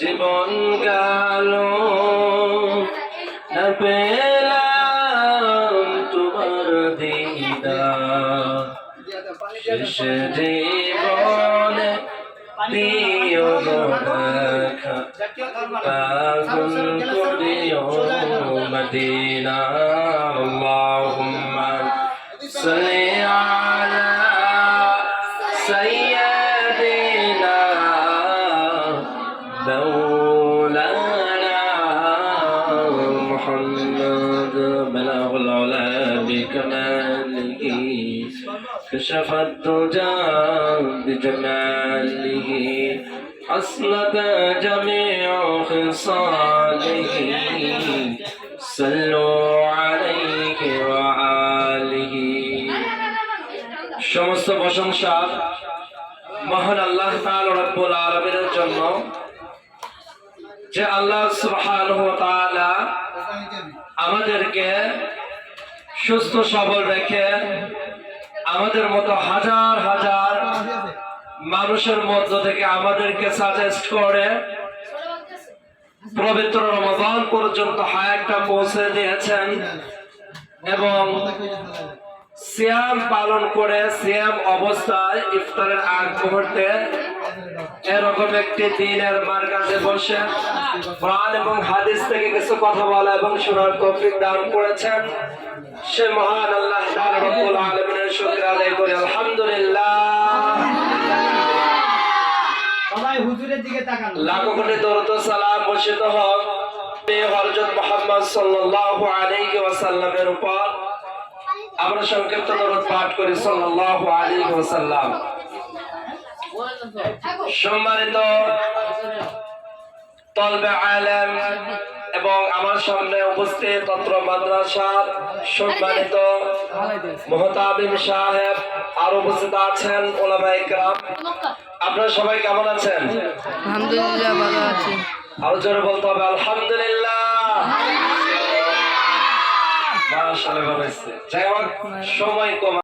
জীবন গেল পেলাম তোমার দিদার। শেষ মদিনা। আল্লাহুম্মা সাল্লি مولانا محمد بلغ العلا بكماله كشف الدجى بجماله حسنت جميع خصاله صلوا عليه وآله সমস্ত প্রশংসা মহান আল্লাহ তাআলা রব্বুল আলামিনের জন্য যে আল্লাহ সুবহানাহু আমাদেরকে সুস্থ, সবল রেখে আমাদের মতো হাজার হাজার মানুষের মধ্য থেকে আমাদেরকে সাজেস্ট করে পবিত্র রমজান পর্যন্ত হায়াতটা পৌঁছে দিয়েছেন এবং সিয়াম পালন করে, সিয়াম অবস্থায় ইফতারের আগ মুহূর্তে এরকম একটি দিনের মার কাছে বসে কোরআন এবং হাদিস থেকে কিছু কথা বলা এবং শোনার তৌফিক দান করেছেন। সে মহান আল্লাহ রব্বুল আলামিনের শুকর আদায় করি। আলহামদুলিল্লাহ। সবাই হুজুরের দিকে তাকান। লাখো কোটি দরুদ সালাম বর্ষিত হোক। হযরত মুহাম্মদ সাল্লাল্লাহু আলাইহি ওয়াসাল্লামের উপর আমরা সংক্ষিপ্ত দরুদ পাঠ করি। সাল্লাল্লাহু আলাইহি ওয়াসাল্লাম। সম্মানিত তলবে আলেম এবং আমার সামনে উপস্থিত তন্ত্র মাদ্রাসার সম্মানিত মোহতাবিম সাহেব আর উপস্থিত আছেন ওলামা ইকরাম আপনারা সবাই কেমন আছেন? আলহামদুলিল্লাহ ভালো আছি। আরও জোরে বলতে হবে আলহামদুলিল্লাহ। মাশাআল্লাহ ভালো হয়েছে যাই হোক সময় কম